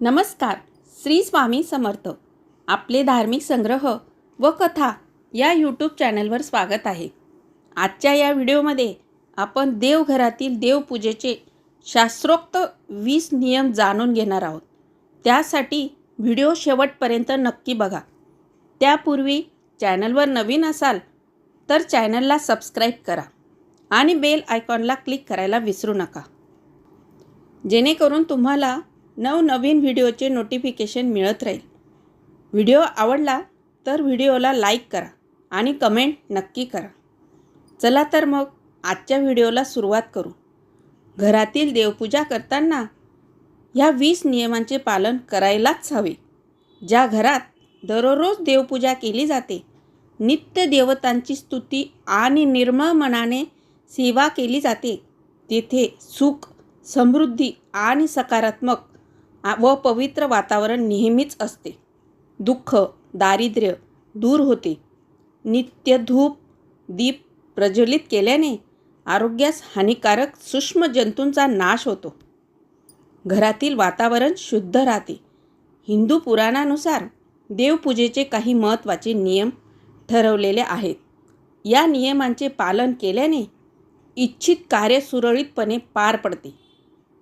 नमस्कार. श्री स्वामी समर्थ. आपले धार्मिक संग्रह व कथा या यूट्यूब चॅनलवर स्वागत आहे. आजच्या या व्हिडिओमध्ये आपण देवघरातील देवपूजेचे शास्त्रोक्त वीस नियम जाणून घेणार आहोत. त्यासाठी व्हिडिओ शेवटपर्यंत नक्की बघा. त्यापूर्वी चॅनलवर नवीन असाल तर चॅनलला सबस्क्राईब करा आणि बेल आयकॉनला क्लिक करायला विसरू नका. जेणेकरून तुम्हाला नवनवीन व्हिडिओचे नोटिफिकेशन मिळत राहील. व्हिडिओ आवडला तर व्हिडिओला लाईक करा आणि कमेंट नक्की करा. चला तर मग आजच्या व्हिडिओला सुरुवात करू. घरातील देवपूजा करताना ह्या वीस नियमांचे पालन करायलाच हवे. ज्या घरात दररोज देवपूजा केली जाते नित्य देवतांची स्तुती आणि निर्मळ मनाने सेवा केली जाते तेथे सुख समृद्धी आणि सकारात्मक व पवित्र वातावरण नेहमीच असते. दुःख दारिद्र्य दूर होते. नित्य धूप दीप प्रज्वलित केल्याने आरोग्यास हानिकारक सूक्ष्म जंतूंचा नाश होतो. घरातील वातावरण शुद्ध राहते. हिंदू पुराणानुसार देवपूजेचे काही महत्त्वाचे नियम ठरवलेले आहेत. या नियमांचे पालन केल्याने इच्छित कार्य सुरळीतपणे पार पडते.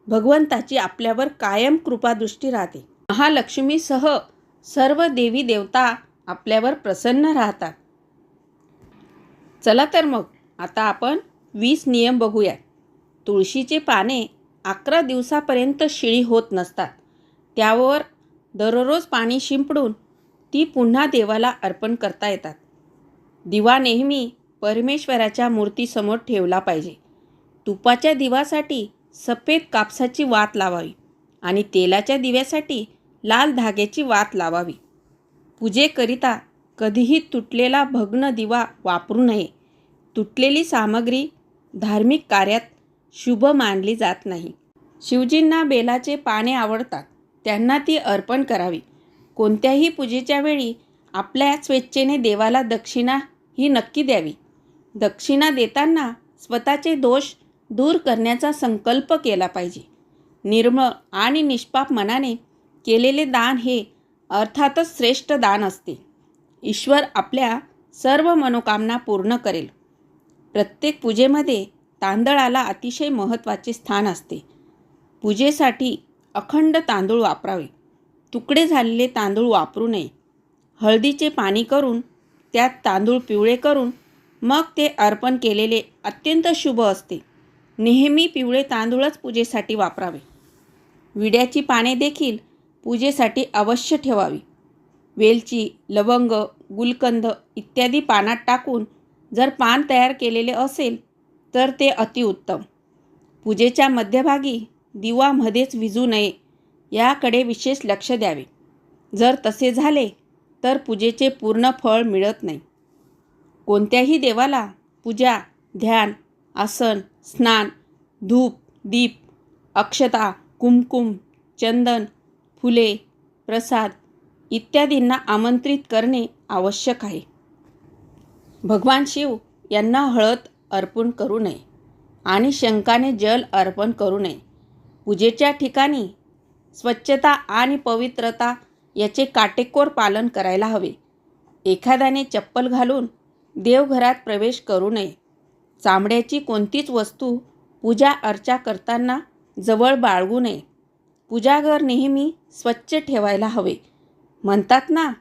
भगवंताची आपल्यावर कायम कृपादृष्टी राहते. महालक्ष्मीसह सर्व देवी देवता आपल्यावर प्रसन्न राहतात. चला तर मग आता आपण वीस नियम बघूया तुळशीचे पाने अकरा दिवसापर्यंत शिळी होत नसतात. त्यावर दररोज पाणी शिंपडून ती पुन्हा देवाला अर्पण करता येतात. दिवा नेहमी परमेश्वराच्या मूर्तीसमोर ठेवला पाहिजे. तुपाच्या दिवासाठी सफेद कापसाची वात लावावी आणि तेलाच्या दिव्यासाठी लाल धाग्याची वात लावावी. पूजेकरिता कधीही तुटलेला भग्न दिवा वापरू नये. तुटलेली सामग्री धार्मिक कार्यात शुभ मानली जात नाही. शिवजींना बेलाचे पाने आवडतात. त्यांना ती अर्पण करावी. कोणत्याही पूजेच्या वेळी आपल्या स्वेच्छेने देवाला दक्षिणा ही नक्की द्यावी. दक्षिणा देताना स्वतःचे दोष दूर करण्याचा संकल्प केला पाहिजे. निर्मळ आणि निष्पाप मनाने केलेले दान हे अर्थातच श्रेष्ठ दान असते. ईश्वर आपल्या सर्व मनोकामना पूर्ण करेल. प्रत्येक पूजेमध्ये तांदळाला अतिशय महत्त्वाचे स्थान असते. पूजेसाठी अखंड तांदूळ वापरावे. तुकडे झालेले तांदूळ वापरू नये. हळदीचे पाणी करून त्यात तांदूळ पिवळे करून मग ते अर्पण केलेले अत्यंत शुभ असते. नेहमी पिवळे तांदूळच पूजेसाठी वापरावे. विड्याची पाने देखील पूजेसाठी अवश्य ठेवावी. वेलची लवंग गुलकंद इत्यादी पानात टाकून जर पान तयार केलेले असेल तर ते अतिउत्तम पूजेच्या मध्यभागी दिवा मध्येच विजू नये याकडे विशेष लक्ष द्यावे. जर तसे झाले तर पूजेचे पूर्ण फळ मिळत नाही. कोणत्याही देवाला पूजा ध्यान आसन स्नान धूप दीप अक्षता कुमकुम चंदन फुले प्रसाद इत्यादींना आमंत्रित करणे आवश्यक आहे. भगवान शिव यांना हळद अर्पण करू नये आणि शंकाने जल अर्पण करू नये. पूजेच्या ठिकाणी स्वच्छता आणि पवित्रता याचे काटेकोर पालन करायला हवे. एखाद्याने चप्पल घालून देवघरात प्रवेश करू नये. चामड्याची कोणतीच वस्तू पूजा अर्चा करताना जवळ बाळगू नये. पूजाघर नेहमी स्वच्छ ठेवायला हवे. म्हणतात ना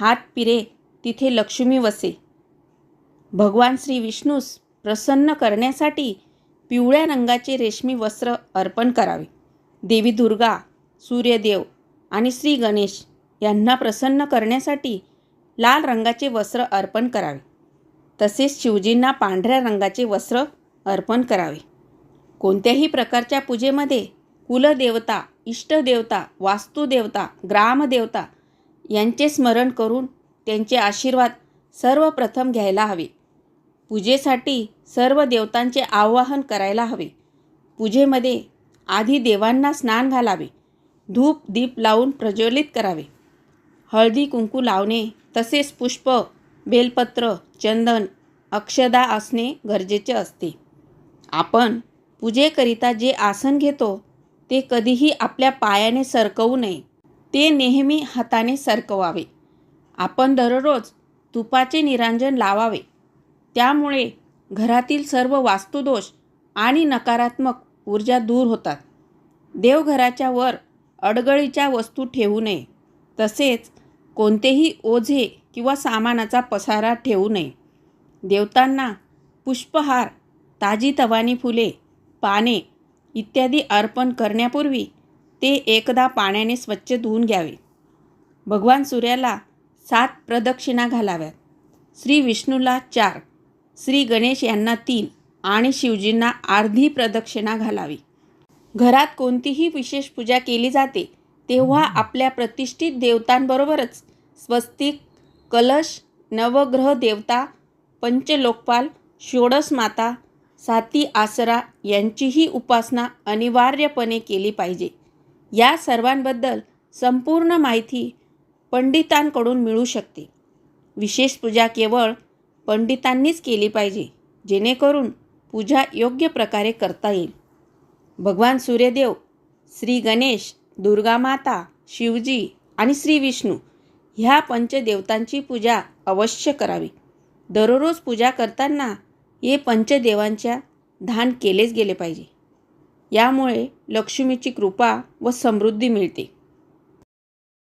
हात पिरे तिथे लक्ष्मी वसे. भगवान श्री विष्णूस प्रसन्न करण्यासाठी पिवळ्या रंगाचे रेशमी वस्त्र अर्पण करावे. देवी दुर्गा सूर्यदेव आणि श्री गणेश यांना प्रसन्न करण्यासाठी लाल रंगाचे वस्त्र अर्पण करावे. तसेच शिवजींना पांढऱ्या रंगाचे वस्त्र अर्पण करावे. कोणत्याही प्रकारच्या पूजेमध्ये कुलदेवता इष्टदेवता वास्तुदेवता ग्रामदेवता यांचे स्मरण करून त्यांचे आशीर्वाद सर्वप्रथम घ्यायला हवे. पूजेसाठी सर्व देवतांचे आवाहन करायला हवे. पूजेमध्ये आधी देवांना स्नान घालावे. धूप दीप लावून प्रज्वलित करावे. हळदी कुंकू लावणे तसेच पुष्प बेलपत्र चंदन अक्षदा असणे गरजेचे असते. आपण पूजेकरिता जे आसन घेतो ते कधीही आपल्या पायाने सरकवू नये. ते नेहमी हाताने सरकवावे. आपण दररोज तुपाचे निरांजन लावावे. त्यामुळे घरातील सर्व वास्तुदोष आणि नकारात्मक ऊर्जा दूर होतात. देवघराच्या वर अडगळीच्या वस्तू ठेवू नये. तसेच कोणतेही ओझे किंवा सामानाचा पसारा ठेवू नये. देवतांना पुष्पहार ताजी तवानी फुले पाने इत्यादी अर्पण करण्यापूर्वी ते एकदा पाण्याने स्वच्छ धुवून घ्यावे. भगवान सूर्याला सात प्रदक्षिणा घालाव्यात. श्री विष्णूला चार श्री गणेश यांना तीन आणि शिवजींना अर्धी प्रदक्षिणा घालावी. घरात कोणतीही विशेष पूजा केली जाते तेव्हा आपल्या प्रतिष्ठित देवतांबरोबरच स्वस्तिक कलश नवग्रह देवता पंचलोकपाल षोडस माता साती आसरा यांचीही उपासना अनिवार्यपणे केली पाहिजे. या सर्वांबद्दल संपूर्ण माहिती पंडितांकडून मिळू शकते. विशेष पूजा केवळ पंडितांनीच केली पाहिजे जेणेकरून पूजा योग्य प्रकारे करता येईल. भगवान सूर्यदेव श्री गणेश दुर्गा माता शिवजी आणि श्री विष्णू ह्या पंचदेवतांची पूजा अवश्य करावी. दररोज पूजा करताना हे पंचदेवांच्या ध्यान केलेच गेले पाहिजे. यामुळे लक्ष्मीची कृपा व समृद्धी मिळते.